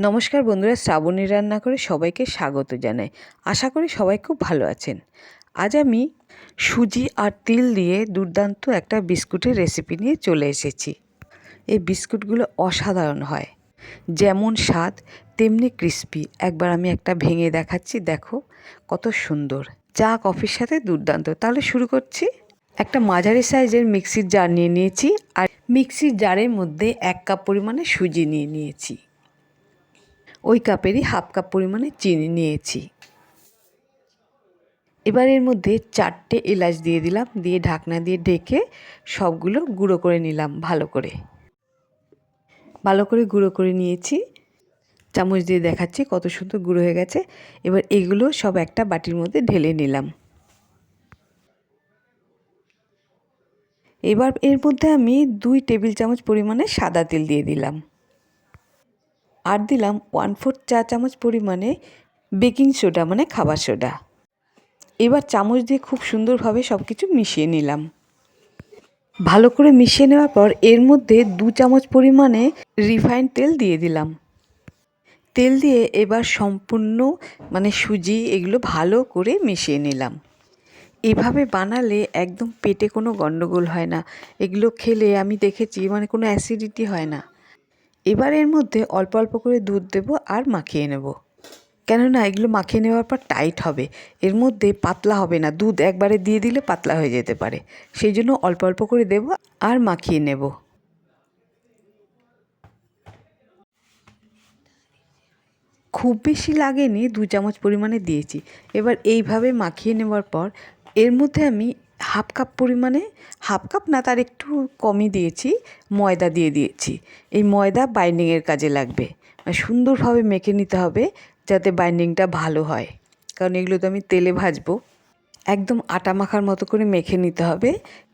নমস্কার বন্ধুরা, শ্রাবণী রান্না করে সবাইকে স্বাগত জানাই। আশা করি সবাই খুব ভালো আছেন। আজ আমি সুজি আর তিল দিয়ে দুর্দান্ত একটা বিস্কুটের রেসিপি নিয়ে চলে এসেছি। এই বিস্কুটগুলো অসাধারণ হয়। যেমন স্বাদ, তেমনি ক্রিস্পি। একবার আমি একটা ভেঙে দেখাচ্ছি, দেখো, কত সুন্দর। চা, কফির সাথে দুর্দান্ত। তাহলে শুরু করছি। একটা মাঝারি সাইজের মিক্সির জার নিয়ে নিয়েছি আর মিক্সির জারের মধ্যে এক কাপ পরিমাণে সুজি নিয়ে নিয়েছি। ওই কাপেরই হাফ কাপ পরিমাণে চিনি নিয়েছি। এবার এর মধ্যে চারটে এলাচ দিয়ে দিলাম, দিয়ে ঢাকনা দিয়ে ঢেকে সবগুলো গুঁড়ো করে নিলাম ভালো করে। ভালো করে গুঁড়ো করে নিয়েছি। চামচ দিয়ে দেখাচ্ছি কত সুন্দর গুঁড়ো হয়ে গেছে। এবার এগুলো সব একটা বাটির মধ্যে ঢেলে নিলাম। এবার এর মধ্যে আমি দুই টেবিল চামচ পরিমাণে সাদা তেল দিয়ে দিলাম। আর দিলাম ওয়ান ফোর্থ চা চামচ পরিমাণে বেকিং সোডা মানে খাবার সোডা এবার চামচ দিয়ে খুব সুন্দরভাবে সব কিছু মিশিয়ে নিলাম। ভালো করে মিশিয়ে নেওয়ার পর এর মধ্যে দু চামচ পরিমাণে রিফাইন্ড তেল দিয়ে দিলাম। তেল দিয়ে এবার সম্পূর্ণ মানে সুজি এগুলো ভালো করে মিশিয়ে নিলাম। এভাবে বানালে একদম পেটে কোনো গণ্ডগোল হয় না। এগুলো খেলে আমি দেখেছি মানে কোনো অ্যাসিডিটি হয় না। এবার এর মধ্যে অল্প অল্প করে দুধ দেব আর মাখিয়ে নেব। কেননা এগুলো মাখিয়ে নেওয়ার পর টাইট হবে। এর মধ্যে পাতলা হবে না। দুধ একবারে দিয়ে দিলে পাতলা হয়ে যেতে পারে। সেই জন্য অল্প অল্প করে দেব আর মাখিয়ে নেব। খুব বেশি লাগেনি, দু চামচ পরিমাণে দিয়েছি। এবার এইভাবে মাখিয়ে নেওয়ার পর এর মধ্যে আমি হাফ কাপ পরিমাণে, হাফ কাপ না, তার একটু কমই দিয়েছি, ময়দা দিয়ে দিয়েছি। এই ময়দা বাইন্ডিংয়ের কাজে লাগবে। মানে সুন্দরভাবে মেখে নিতে হবে যাতে বাইন্ডিংটা ভালো হয়। কারণ এগুলো তো আমি তেলে ভাজবো। একদম আটা মাখার মতো করে মেখে নিতে হবে।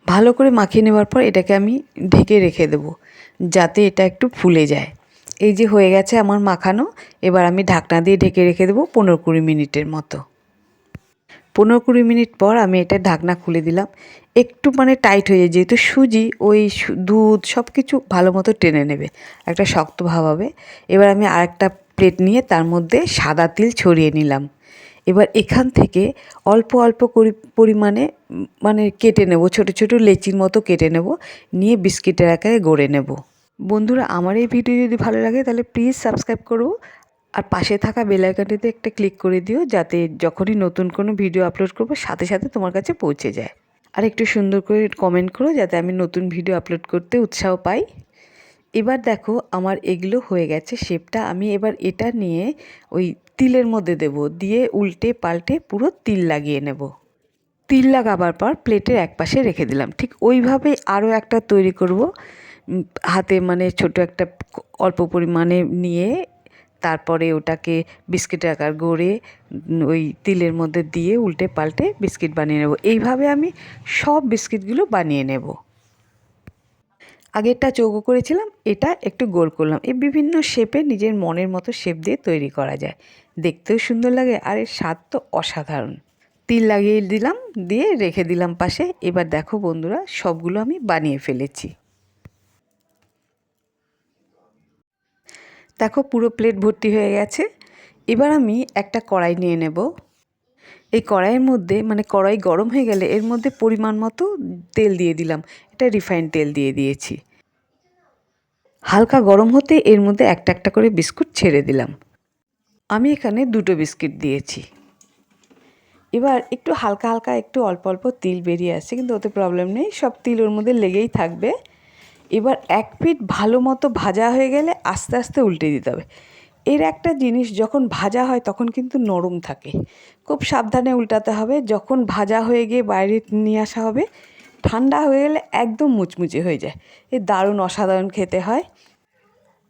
ভালো করে মাখিয়ে নেওয়ার পর এটাকে আমি ঢেকে রেখে দেবো, যাতে এটা একটু ফুলে যায়। এই যে হয়ে গেছে আমার মাখানো, এবার আমি ঢাকনা দিয়ে ঢেকে রেখে দেবো পনেরো কুড়ি মিনিটের মতো। পনেরো কুড়ি মিনিট পর আমি এটা ঢাকনা খুলে দিলাম। একটু মানে টাইট হয়ে যায়, যেহেতু সুজি, ওই দুধ সব কিছু ভালো মতো টেনে নেবে, একটা শক্ত ভাব হবে। এবার আমি আরেকটা প্লেট নিয়ে তার মধ্যে সাদা তিল ছড়িয়ে নিলাম। এবার এখান থেকে অল্প অল্প পরিমাণে মানে কেটে নেব, ছোট ছোট লেচির মতো কেটে নেব, নিয়ে বিস্কিটের আকারে গড়ে নেব। বন্ধুরা, আমার এই ভিডিও যদি ভালো লাগে তাহলে প্লিজ সাবস্ক্রাইব করো। আর পাশে থাকা বেলাইকানটিতে একটা ক্লিক করে দিও, যাতে যখনই নতুন কোনো ভিডিও আপলোড করব, সাথে সাথে তোমার কাছে পৌঁছে যায়। আর একটু সুন্দর করে কমেন্ট করো, যাতে আমি নতুন ভিডিও আপলোড করতে উৎসাহ পাই। এবার দেখো, আমার এগুলো হয়ে গেছে শেপটা আমি এবার এটা নিয়ে ওই তিলের মধ্যে দেব। দিয়ে উল্টে পাল্টে পুরো তিল লাগিয়ে নেব। তিল লাগাবার পর প্লেটের এক পাশে রেখে দিলাম। ঠিক ওইভাবেই আরও একটা তৈরি করব। হাতে মানে ছোট একটা অল্প পরিমাণে নিয়ে তারপরে ওটাকে বিস্কিটের আকার গড়ে ওই তিলের মধ্যে দিয়ে উল্টে পাল্টে বিস্কিট বানিয়ে নেব। এইভাবে আমি সব বিস্কিটগুলো বানিয়ে নেব। আগেরটা চৌকো করেছিলাম, এটা একটু গোল করলাম। এই বিভিন্ন শেপে নিজের মনের মতো শেপ দিয়ে তৈরি করা যায়। দেখতেও সুন্দর লাগে আর এর স্বাদ তো অসাধারণ। তিল লাগিয়ে দিলাম, দিয়ে রেখে দিলাম পাশে। এবার দেখো বন্ধুরা, সবগুলো আমি বানিয়ে ফেলেছি। দেখো পুরো প্লেট ভর্তি হয়ে গেছে। এবার আমি একটা কড়াই নিয়ে নেব। এই কড়াইয়ের মধ্যে মানে কড়াই গরম হয়ে গেলে এর মধ্যে পরিমাণ মতো তেল দিয়ে দিলাম। এটা রিফাইন্ড তেল দিয়ে দিয়েছি। হালকা গরম হতে এর মধ্যে একটা একটা করে বিস্কুট ছেড়ে দিলাম। আমি এখানে দুটো বিস্কিট দিয়েছি। এবার একটু হালকা হালকা একটু অল্প অল্প তিল বেরিয়ে আসছে, কিন্তু ওতে প্রবলেম নেই। সব তিল ওর মধ্যে লেগেই থাকবে। এবার এক পিঠ ভালো মতো ভাজা হয়ে গেলে আস্তে আস্তে উল্টে দিতে হবে। এর একটা জিনিস যখন ভাজা হয় তখন কিন্তু নরম থাকে। খুব সাবধানে উল্টাতে হবে। যখন ভাজা হয়ে গিয়ে বাইরে নিয়ে আসা হবে, ঠান্ডা হয়ে গেলে একদম মুচমুচে হয়ে যায়। এ দারুণ অসাধারণ খেতে হয়।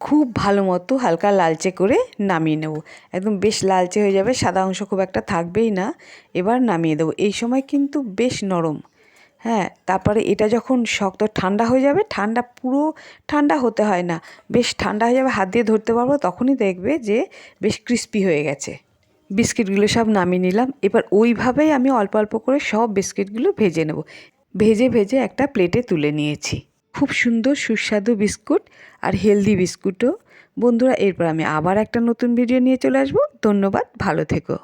খুব ভালো মতো হালকা লালচে করে নামিয়ে নেব। একদম বেশ লালচে হয়ে যাবে, সাদা অংশ খুব একটা থাকবেই না। এবার নামিয়ে দেবো। এই সময় কিন্তু বেশ নরম। হ্যাঁ তারপরে এটা যখন শক্ত, ঠান্ডা হয়ে যাবে, ঠান্ডা, পুরো ঠান্ডা হতে হয় না। বেশ ঠান্ডা হয়ে যাবে, হাত দিয়ে ধরতে পারব, তখনই দেখবে যে বেশ ক্রিস্পি হয়ে গেছে। বিস্কিটগুলো সব নামিয়ে নিলাম। এবার ওইভাবেই আমি অল্প অল্প করে সব বিস্কিটগুলো ভেজে নেব। ভেজে ভেজে একটা প্লেটে তুলে নিয়েছি। খুব সুন্দর, সুস্বাদু বিস্কুট আর হেলদি বিস্কুটও। বন্ধুরা, এরপর আমি আবার একটা নতুন ভিডিও নিয়ে চলে আসব। ধন্যবাদ, ভালো থেকো।